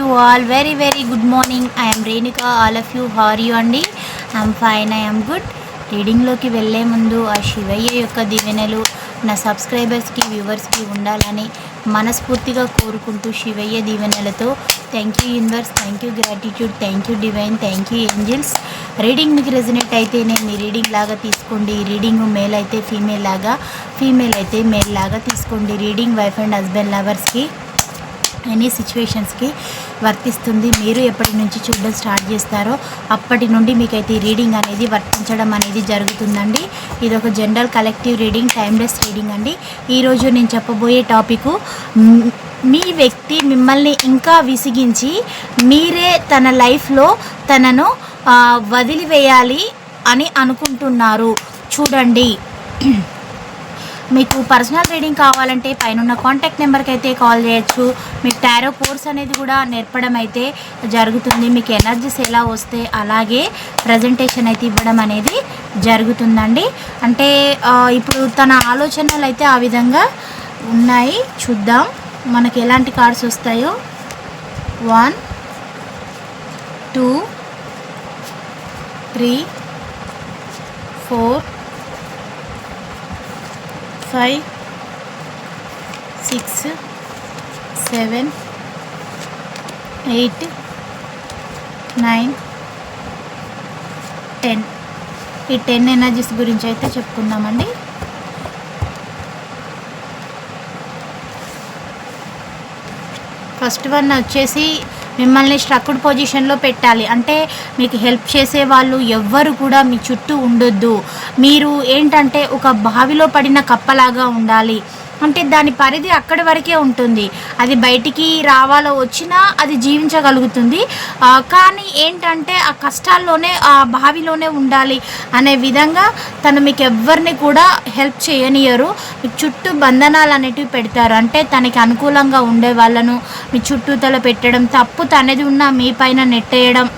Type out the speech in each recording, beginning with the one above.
To all. Very very good morning I'm Renuka all of you how are you అండి I'm fine I'm good రీడింగ్లోకి వెళ్ళే ముందు ఆ శివయ్య యొక్క దీవెనలు నా సబ్స్క్రైబర్స్కి వ్యూవర్స్కి ఉండాలని మనస్ఫూర్తిగా కోరుకుంటూ శివయ్య దీవెనలతో thank you universe thank you gratitude thank you divine thank you angels reading మీకు రెజినేట్ అయితేనే మీ రీడింగ్ లాగా తీసుకోండి. రీడింగ్ మేల్ అయితే ఫీమేల్ లాగా ఫీమేల్ అయితే మేల్ లాగా తీసుకోండి. రీడింగ్ వైఫ్ అండ్ హస్బెండ్ లవర్స్కి ఎనీ సిచ్యువేషన్స్కి వర్తిస్తుంది. మీరు ఎప్పటి నుంచి చూడడం స్టార్ట్ చేస్తారో అప్పటి నుండి మీకైతే ఈ రీడింగ్ అనేది వర్తించడం అనేది జరుగుతుందండి. ఇది ఒక general collective reading timeless reading అండి. ఈరోజు నేను చెప్పబోయే టాపిక్ మీ వ్యక్తి మిమ్మల్ని ఇంకా విసిగించి మీరే తన లైఫ్లో తనను వదిలివేయాలి అని అనుకుంటున్నారు. చూడండి. మీకు పర్సనల్ రీడింగ్ కావాలంటే పైన కాంటాక్ట్ నెంబర్కి అయితే కాల్ చేయొచ్చు. మీకు టారో కోర్స్ అనేది కూడా నేర్పడం అయితే జరుగుతుంది. మీకు ఎనర్జీస్ ఎలా వస్తే అలాగే ప్రజెంటేషన్ అయితే ఇవ్వడం అనేది జరుగుతుందండి. అంటే ఇప్పుడు తన ఆలోచనలు అయితే ఆ విధంగా ఉన్నాయి. చూద్దాం. మనకి ఎలాంటి కార్డ్స్ వస్తాయో? One two three four five six seven eight nine ten. ఈ టెన్ ఎనర్జీస్ గురించి అయితే చెప్పుకుందామండి. ఫస్ట్ వన్ వచ్చేసి మిమ్మల్ని స్ట్రక్డ్ పొజిషన్లో పెట్టాలి. అంటే మీకు హెల్ప్ చేసే వాళ్ళు ఎవ్వరు కూడా మీ చుట్టూ ఉండొద్దు. మీరు ఏంటంటే ఒక బావిలో పడిన కప్పలాగా ఉండాలి. అంటే దాని పరిధి అక్కడి వరకే ఉంటుంది. అది బయటికి రావాలో వచ్చినా అది జీవించగలుగుతుంది. కానీ ఏంటంటే ఆ కష్టాల్లోనే ఆ బావిలోనే ఉండాలి అనే విధంగా తను మీకు ఎవరిని కూడా హెల్ప్ చేయనియరు. మీ చుట్టూ బంధనాలు అనేటివి పెడతారు. అంటే తనకి అనుకూలంగా ఉండే వాళ్ళను మీ చుట్టూతల పెట్టడం తప్పు తనది ఉన్నా మీ పైన నెట్టేయడం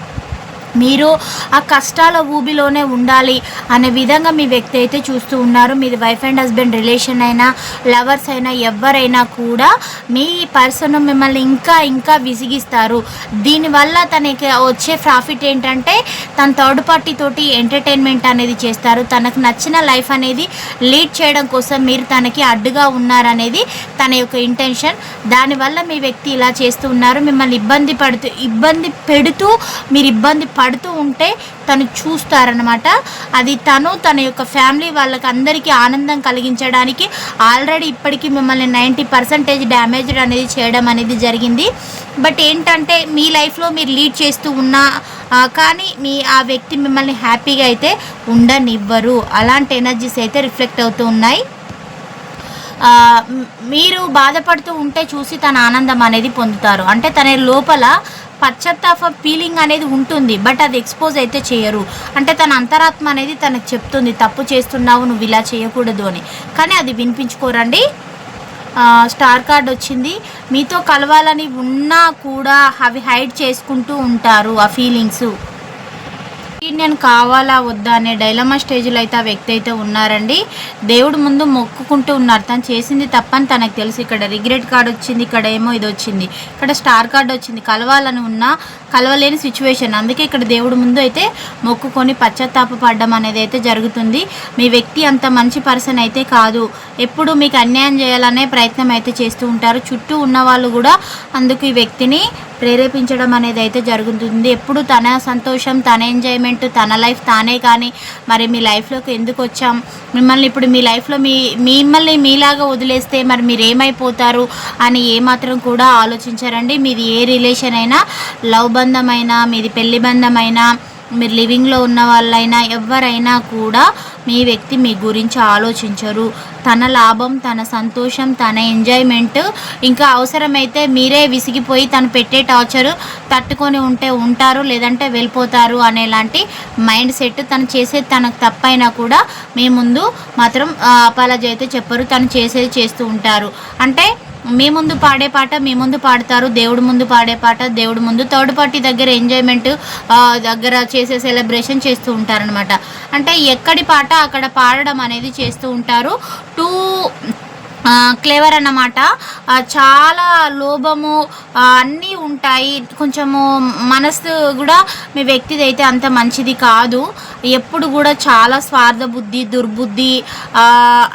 మీరు ఆ కష్టాల ఊబిలోనే ఉండాలి అనే విధంగా మీ వ్యక్తి అయితే చూస్తూ ఉన్నారు. మీది వైఫ్ అండ్ హస్బెండ్ రిలేషన్ అయినా లవర్స్ అయినా ఎవరైనా కూడా మీ పర్సన్ మిమ్మల్ని ఇంకా ఇంకా విసిగిస్తారు. దీనివల్ల తనకి వచ్చే ప్రాఫిట్ ఏంటంటే తన థర్డ్ పార్టీ తోటి ఎంటర్టైన్మెంట్ అనేది చేస్తారు. తనకు నచ్చిన లైఫ్ అనేది లీడ్ చేయడం కోసం మీరు తనకి అడ్డుగా ఉన్నారనేది తన యొక్క ఇంటెన్షన్ దానివల్ల మీ వ్యక్తి ఇలా చేస్తూ ఉన్నారు. మిమ్మల్ని ఇబ్బంది పడుతూ ఇబ్బంది పెడుతూ మీరు ఇబ్బంది పడుతూ ఉంటే తను చూస్తారనమాట అది తను తన యొక్క ఫ్యామిలీ వాళ్ళకి అందరికీ ఆనందం కలిగించడానికి ఆల్రెడీ ఇప్పటికీ మిమ్మల్ని నైంటీ పర్సెంటేజ్ డ్యామేజ్డ్ అనేది చేయడం అనేది జరిగింది. బట్ ఏంటంటే మీ లైఫ్లో మీరు లీడ్ చేస్తూ ఉన్నా కానీ మీ ఆ వ్యక్తి మిమ్మల్ని హ్యాపీగా అయితే ఉండనివ్వరు. అలాంటి ఎనర్జీస్ అయితే రిఫ్లెక్ట్ అవుతూ ఉన్నాయి. మీరు బాధపడుతూ ఉంటే చూసి తన ఆనందం అనేది పొందుతారు. అంటే తన లోపల పశ్చాత్తాప ఫీలింగ్ అనేది ఉంటుంది బట్ అది ఎక్స్పోజ్ అయితే చేయరు. అంటే తన అంతరాత్మ అనేది తనకు చెప్తుంది తప్పు చేస్తున్నావు నువ్వు ఇలా చేయకూడదు అని. కానీ అది వినిపించుకోరండి. స్టార్ కార్డ్ వచ్చింది. మీతో కలవాలని ఉన్నా కూడా అవి హైడ్ చేసుకుంటూ ఉంటారు ఆ ఫీలింగ్స్ ఒపీనియన్ కావాలా వద్దా అనే డైలమా స్టేజ్లో అయితే ఆ వ్యక్తి అయితే ఉన్నారండి. దేవుడు ముందు మొక్కుకుంటూ ఉన్నారు. తను చేసింది తప్పని తనకు తెలుసు. ఇక్కడ రిగ్రెట్ కార్డ్ వచ్చింది ఇక్కడ ఏమో ఇది వచ్చింది. ఇక్కడ స్టార్ కార్డ్ వచ్చింది. కలవాలని ఉన్నా కలవలేని సిచ్యువేషన్. అందుకే ఇక్కడ దేవుడు ముందు అయితే మొక్కుకొని పశ్చాత్తాప పడడం అనేది అయితే జరుగుతుంది. మీ వ్యక్తి అంత మంచి పర్సన్ అయితే కాదు. ఎప్పుడు మీకు అన్యాయం చేయాలనే ప్రయత్నం అయితే చేస్తూ ఉంటారు. చుట్టూ ఉన్న వాళ్ళు కూడా అందుకు ఈ వ్యక్తిని ప్రేరేపించడం అనేది అయితే జరుగుతుంది. ఎప్పుడు తన సంతోషం తన ఎంజాయ్మెంట్ తన లైఫ్ తానే కానీ మరి మీ లైఫ్లోకి ఎందుకు వచ్చాం? మిమ్మల్ని ఇప్పుడు మీ లైఫ్లో మీ మిమ్మల్ని మీలాగా వదిలేస్తే మరి మీరు ఏమైపోతారు అని ఏమాత్రం కూడా ఆలోచించారండి. మీది ఏ రిలేషన్ అయినా లవ్ బంధమైనా మీది పెళ్ళి బంధమైనా మీరు లివింగ్లో ఉన్న వాళ్ళైనా ఎవరైనా కూడా మీ వ్యక్తి మీ గురించి ఆలోచించరు. తన లాభం తన సంతోషం తన ఎంజాయ్మెంట్ ఇంకా అవసరమైతే మీరే విసిగిపోయి తను పెట్టే టార్చర్ తట్టుకొని ఉంటే ఉంటారు లేదంటే వెళ్ళిపోతారు అనేలాంటి మైండ్ సెట్ తను చేసేది తనకు తప్పైనా కూడా మీ ముందు మాత్రం అపాలజీ అయితే చెప్పరు. తను చేసేది చేస్తూ ఉంటారు. అంటే మీ ముందు పాడే పాట మీ ముందు పాడతారు దేవుడు ముందు పాడే పాట దేవుడు ముందు థర్డ్ పార్టీ దగ్గర ఎంజాయ్మెంట్ దగ్గర చేసే సెలబ్రేషన్ చేస్తూ ఉంటారనమాట అంటే ఎక్కడి పాట అక్కడ పాడడం అనేది చేస్తూ ఉంటారు. టూ క్లేవర్ అన్నమాట. చాలా లోభము అన్నీ ఉంటాయి. కొంచెము మనసు కూడా మీ వ్యక్తిది అయితే అంత మంచిది కాదు. ఎప్పుడు కూడా చాలా స్వార్థ బుద్ధి దుర్బుద్ధి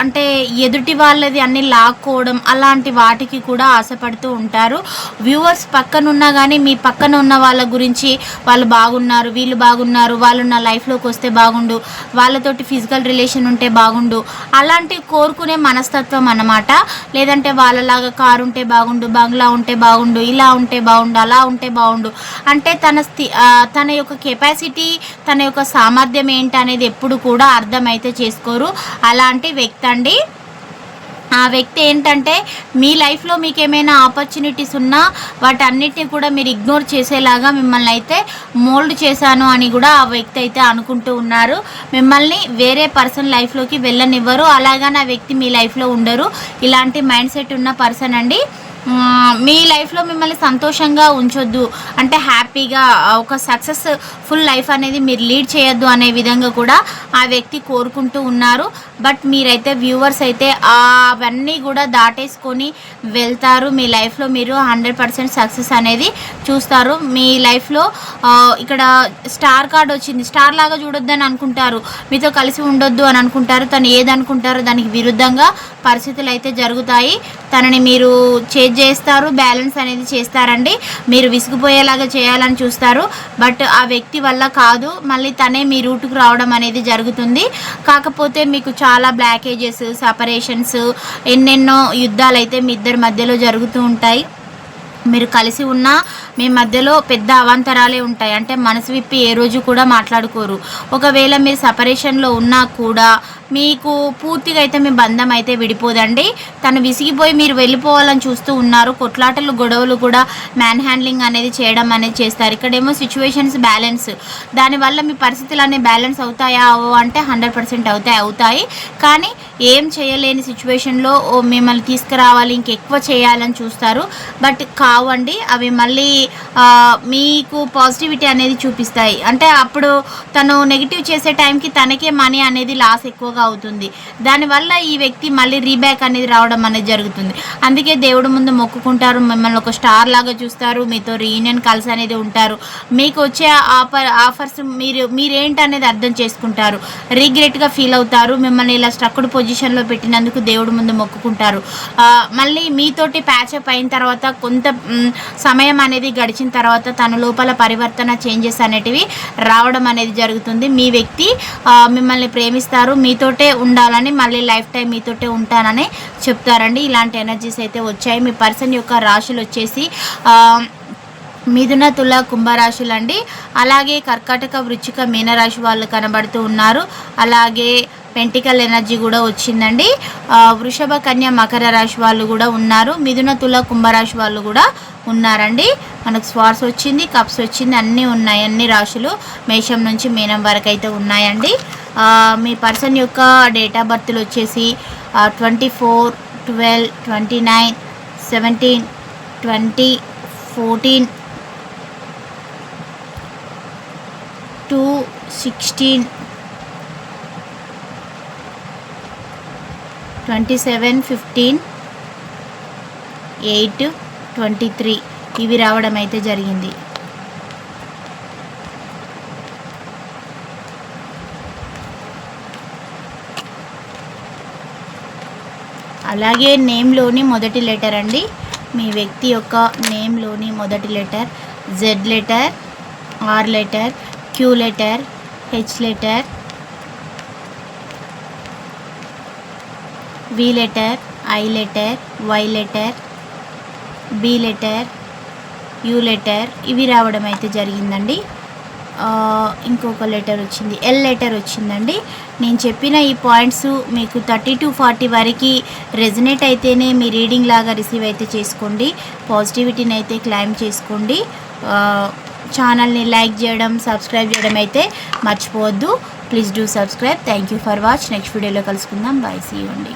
అంటే ఎదుటి వాళ్ళది అన్ని లాక్కోవడం అలాంటి వాటికి కూడా ఆశపడుతూ ఉంటారు. వ్యూవర్స్ పక్కనున్నా కానీ మీ పక్కన ఉన్న వాళ్ళ గురించి వాళ్ళు బాగున్నారు వీళ్ళు బాగున్నారు వాళ్ళు నా లైఫ్లోకి వస్తే బాగుండు వాళ్ళతోటి ఫిజికల్ రిలేషన్ ఉంటే బాగుండు అలాంటి కోరుకునే మనస్తత్వం అన్నమాట. లేదంటే వాళ్ళలాగా కారు ఉంటే బాగుండు బంగ్లా ఉంటే బాగుండు ఇలా ఉంటే బాగుండు అలా ఉంటే బాగుండు. అంటే తన స్థి తన యొక్క కెపాసిటీ తన యొక్క సామర్థ్యం ఏంటి అనేది ఎప్పుడు కూడా అర్థమైతే చేసుకోరు. అలాంటి వ్యక్తి అండి ఆ వ్యక్తి ఏంటంటే మీ లైఫ్లో మీకు ఏమైనా ఆపర్చునిటీస్ ఉన్నా వాటన్నిటిని కూడా మీరు ఇగ్నోర్ చేసేలాగా మిమ్మల్ని అయితే మోల్డ్ చేశాను అని కూడా ఆ వ్యక్తి అయితే అనుకుంటూ ఉన్నారు. మిమ్మల్ని వేరే పర్సన్ లైఫ్లోకి వెళ్ళనివ్వరు. అలాగని ఆ వ్యక్తి మీ లైఫ్లో ఉండరు. ఇలాంటి మైండ్ సెట్ ఉన్న పర్సన్ అండి. మీ లైఫ్లో మిమ్మల్ని సంతోషంగా ఉంచొద్దు. అంటే హ్యాపీగా ఒక సక్సెస్ ఫుల్ లైఫ్ అనేది మీరు లీడ్ చేయొద్దు అనే విధంగా కూడా ఆ వ్యక్తి కోరుకుంటూ ఉన్నారు. బట్ మీరైతే వ్యూవర్స్ అయితే అవన్నీ కూడా దాటేసుకొని వెళ్తారు. మీ లైఫ్లో మీరు హండ్రెడ్ పర్సెంట్ సక్సెస్ అనేది చూస్తారు. మీ లైఫ్లో ఇక్కడ స్టార్ కార్డ్ వచ్చింది. స్టార్ లాగా చూడొద్దని అనుకుంటారు. మీతో కలిసి ఉండొద్దు అని అనుకుంటారు. తను ఏదనుకుంటారో దానికి విరుద్ధంగా పరిస్థితులు అయితే జరుగుతాయి. తనని మీరు చేజ్ చేస్తారు బ్యాలెన్స్ అనేది చేస్తారండి. మీరు విసిగిపోయేలాగా చేయాలని చూస్తారు. బట్ ఆ వ్యక్తి వల్ల కాదు. మళ్ళీ తనే మీ రూట్కి రావడం అనేది జరుగుతుంది. కాకపోతే మీకు చాలా బ్లాకేజెస్ సపరేషన్స్ ఎన్నెన్నో యుద్ధాలు అయితే మీ ఇద్దరి మధ్యలో జరుగుతూ ఉంటాయి. మీరు కలిసి ఉన్నా మీ మధ్యలో పెద్ద అవాంతరాలే ఉంటాయి. అంటే మనసు విప్పి ఏ రోజు కూడా మాట్లాడుకోరు. ఒకవేళ మీరు సపరేషన్లో ఉన్నా కూడా మీకు పూర్తిగా అయితే మీ బంధం అయితే విడిపోదండి. తను విసిగిపోయి మీరు వెళ్ళిపోవాలని చూస్తూ ఉన్నారు. కొట్లాటలు గొడవలు కూడా మ్యాన్ హ్యాండ్లింగ్ అనేది చేయడం అనేది చేస్తారు. ఇక్కడేమో సిచ్యువేషన్స్ బ్యాలెన్స్ దానివల్ల మీ పరిస్థితులు అనేవి బ్యాలెన్స్ అవుతాయా? అవో అంటే హండ్రెడ్ పర్సెంట్ అవుతాయి అవుతాయి. కానీ ఏం చేయలేని సిచ్యువేషన్లో ఓ మిమ్మల్ని తీసుకురావాలి ఇంకెక్కువ చేయాలని చూస్తారు. బట్ కావండి అవి మళ్ళీ మీకు పాజిటివిటీ అనేది చూపిస్తాయి. అంటే అప్పుడు తను నెగిటివ్ చేసే టైంకి తనకే మనీ అనేది లాస్ ఎక్కువగా అవుతుంది. దానివల్ల ఈ వ్యక్తి మళ్ళీ రీబ్యాక్ అనేది రావడం అనేది జరుగుతుంది. అందుకే దేవుడు ముందు మొక్కుకుంటారు. మిమ్మల్ని ఒక స్టార్ లాగా చూస్తారు. మీతో రీయూనియన్ కలిసి అనేది ఉంటారు. మీకు వచ్చే ఆఫర్ ఆఫర్స్ మీరు మీరేంటి అనేది అర్థం చేసుకుంటారు. రిగ్రెట్గా ఫీల్ అవుతారు. మిమ్మల్ని ఇలా స్ట్రక్డ్ పొజిషన్లో పెట్టినందుకు దేవుడు ముందు మొక్కుకుంటారు. మళ్ళీ మీతోటి ప్యాచప్ అయిన తర్వాత కొంత సమయం అనేది గడిచిన తర్వాత తన లోపల పరివర్తన చేంజెస్ అనేటివి రావడం అనేది జరుగుతుంది. మీ వ్యక్తి మిమ్మల్ని ప్రేమిస్తారు. మీతో మీతోటే ఉండాలని మళ్ళీ లైఫ్ టైం మీతోటే ఉంటానని చెప్తారండి. ఇలాంటి ఎనర్జీస్ అయితే వచ్చాయి. మీ పర్సన్ యొక్క రాశులు వచ్చేసి మిథున తుల కుంభరాశులు అండి అలాగే కర్కాటక వృచ్చిక మీనరాశి వాళ్ళు కనబడుతూ ఉన్నారు. అలాగే పెంటికల్ ఎనర్జీ కూడా వచ్చిందండి. వృషభ కన్య మకర రాశి వాళ్ళు కూడా ఉన్నారు. మిథున తుల కుంభరాశి వాళ్ళు కూడా ఉన్నారండి. మనకు స్వార్స్ వచ్చింది కప్స్ వచ్చింది అన్నీ ఉన్నాయి అన్ని రాశులు మేషం నుంచి మీనం వరకు అయితే ఉన్నాయండి. మీ పర్సన్ యొక్క డేట్ ఆఫ్ బర్త్లు వచ్చేసి twenty four twelve twenty nine seventeen twenty fourteen two sixteen twenty seven fifteen eight twenty three ఇవి రావడం అయితే జరిగింది. అలాగే నేమ్లోని మొదటి లెటర్ అండి. మీ వ్యక్తి యొక్క నేమ్లోని మొదటి letter Z letter R letter Q letter H letter V letter I letter Y letter B letter U letter ఇవి రావడం అయితే జరిగిందండి. ఇంకొక లెటర్ వచ్చింది ఎల్ లెటర్ వచ్చిందండి. నేను చెప్పిన ఈ పాయింట్స్ మీకు థర్టీ టు ఫార్టీ వరకు రెజనేట్ అయితేనే మీ రీడింగ్ లాగా రిసీవ్ అయితే చేసుకోండి. పాజిటివిటీని అయితే క్లైమ్ చేసుకోండి. ఛానల్ని లైక్ చేయడం సబ్స్క్రైబ్ చేయడం అయితే మర్చిపోవద్దు. Please do subscribe thank you for watch next వీడియోలో కలుసుకుందాం. బాయ్ సీ అండి.